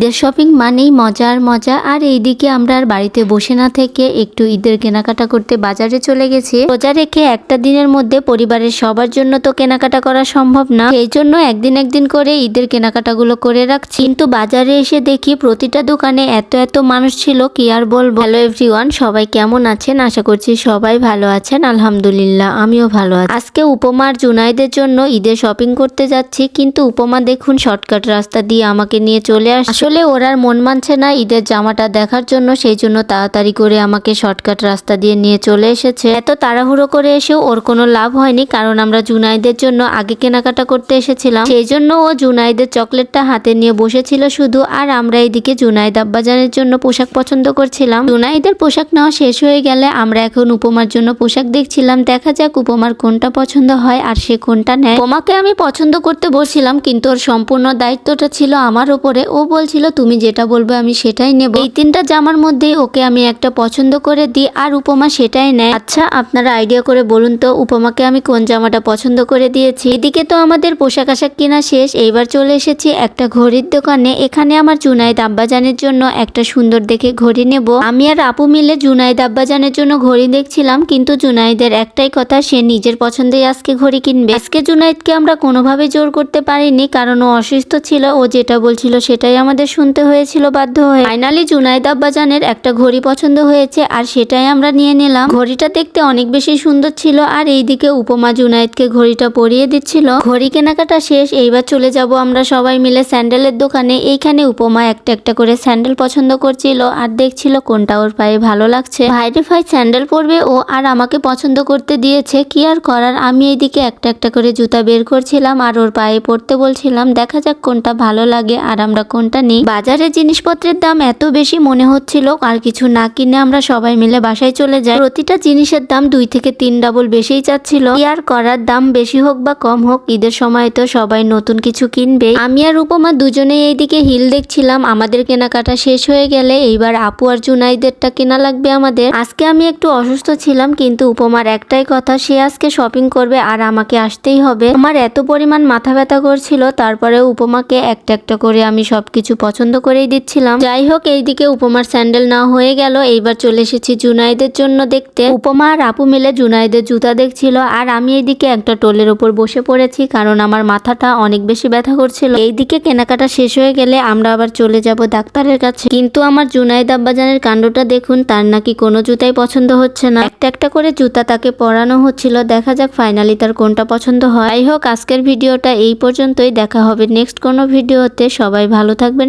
ঈদের শপিং মানেই মজার মজা। আর এইদিকে আমরা আর বাড়িতে বসে না থেকে একটু ঈদের কেনাকাটা করতে বাজারে চলে গেছি। রোজা রেখে একটা দিনের মধ্যে পরিবারের সবার জন্য তো কেনাকাটা করা সম্ভব না। এই জন্য একদিন একদিন করে ঈদের কেনাকাটাগুলো করে রাখছি। কিন্তু বাজারে এসে দেখি প্রতিটা দোকানে এত এত মানুষ ছিল, কি আর বলব? হ্যালো এভরিওয়ান সবাই কেমন আছেন? আশা করছি সবাই ভালো আছেন, আলহামদুলিল্লাহ, আমিও ভালো আছি। আজকে উপমার জুনাইদের জন্য ঈদের শপিং করতে যাচ্ছি, কিন্তু উপমা দেখুন শর্টকাট রাস্তা দিয়ে আমাকে নিয়ে চলে আস আসলে ওর আর মন মানছে না। ঈদের জামাটা দেখার জন্য সেই জন্য তাড়াতাড়ি করে আমাকে শর্টকাট রাস্তা দিয়ে নিয়ে চলে এসেছে। এত তাড়াহুড়ো করে এসেও ওর কোনো লাভ হয়নি, কারণ আমরা জুনাইদের জন্য আগে কেনাকাটা করতে এসেছিলাম। সেই জন্য ও জুনাইদের চকলেটটা হাতে নিয়ে বসেছিল শুধু, আর আমরা এদিকে জুনাইদ আব্বাজানের জন্য পোশাক পছন্দ করছিলাম। জুনাইদের পোশাক নেওয়া শেষ হয়ে গেলে আমরা এখন উপমার জন্য পোশাক দেখছিলাম। দেখা যাক উপমার কোনটা পছন্দ হয় আর সে কোনটা নেয়। উপমাকে আমি পছন্দ করতে বলছিলাম, কিন্তু ওর সম্পূর্ণ দায়িত্বটা ছিল আমার উপরে ও বলছিল তুমি যেটা বলবে আমি সেটাই নেব। এই তিনটা জামার মধ্যেই ওকে আমি একটা পছন্দ করে দিই, আর উপমা সেটাই নেয়। আচ্ছা আপনারা আইডিয়া করে বলুন তো, উপমাকে আমি কোন জামাটা পছন্দ করে দিয়েছি? এদিকে তো আমাদের পোশাক আশাক কেনা শেষ, এইবার চলে এসেছি একটা ঘড়ির দোকানে। এখানে আমার জুনাইদ আব্বাজানের জন্য একটা সুন্দর দেখে ঘড়ি নেব। আমি আর আপু মিলে জুনাইদ আব্বাজানের জন্য ঘড়ি দেখছিলাম, কিন্তু জুনাইদের একটাই কথা, সে নিজের পছন্দেই আজকে ঘড়ি কিনবে। আজকে জুনাইদকে আমরা কোনোভাবে জোর করতে পারিনি, কারণ ও অসুস্থ ছিল, ও যেটা বলছিল সেটাই আমাদের শুনতে হয়েছিল বাধ্য হয়ে। ফাইনালি জুনাইদ আব্বাজানের একটা ঘড়ি পছন্দ হয়েছে আর সেটাই আমরা নিয়ে নিলাম। ঘড়িটা দেখতে অনেক বেশি সুন্দর ছিল আর এইদিকে উপমা জুনাইদকে ঘড়িটা পরিয়ে দিচ্ছিল। ঘড়ি কেনাকাটা শেষ, এইবার চলে যাব আমরা সবাই মিলে স্যান্ডেলের দোকানে। এইখানে উপমা একটা একটা করে স্যান্ডেল পছন্দ করছিল আর দেখছিল কোনটা ওর পায়ে ভালো লাগছে। ভাইরে ভাই, স্যান্ডেল পরবে ও আর আমাকে পছন্দ করতে দিয়েছে। কি আর করার? আমি এইদিকে একটা একটা করে জুতা বের করছিলাম আর ওর পায়ে পড়তে বলছিলাম, দেখা যাক কোনটা ভালো লাগে আর আমরা কোনটা নিই বাজারে জিনিসপত্রের দাম এত বেশি মনে হচ্ছিল, আর কিছু না কিনে আমরা সবাই মিলে বাসায় চলে যাই। প্রতিটা জিনিসের দাম দুই থেকে তিন ডাবল বেশিই চাচ্ছিল। আর করার, দাম বেশি হোক বা কম হোক, ঈদের সময় তো সবাই নতুন কিছু কিনবে আমি আর উপমা দুজনেই এইদিকে হিল দেখছিলাম, আমাদের কেনাকাটা শেষ হয়ে গেলে এইবার আপু আর জুনাইদেরটা কেনা লাগবে আমাদের। আজকে আমি একটু অসুস্থ ছিলাম, কিন্তু উপমার একটাই কথা, সে আজকে শপিং করবে আর আমাকে আসতেই হবে। আমার এত পরিমাণ মাথা ব্যথা করছিল তারপরে উপমাকে একটা একটা করে আমি সবকিছু পছন্দ করেই দিচ্ছিলাম। যাই হোক, এইদিকে উপমার স্যান্ডেল না হয়ে গেল। এইবার চলে এসেছি জুনাইদের জন্য দেখতে। উপমা আর আপু মিলে জুনাইদের জুতা দেখছিল, আর আমি এইদিকে একটা টোলের উপর বসে পড়েছি, কারণ আমার মাথাটা অনেক বেশি ব্যথা করছিল। এইদিকে কেনাকাটা শেষ হয়ে গেলে আমরা আবার চলে যাব ডাক্তারের কাছে। কিন্তু আমার জুনাইদ আব্বাজানের কাণ্ডটা দেখুন, তার নাকি কোনো জুতাই পছন্দ হচ্ছে না। একটা একটা করে জুতা তাকে পরানো হচ্ছিল, দেখা যাক ফাইনালি তার কোনটা পছন্দ হয়। হোক, আজকের ভিডিওটা এই পর্যন্তই। দেখা হবে নেক্সট কোনো ভিডিওতে। সবাই ভালো থাকবেন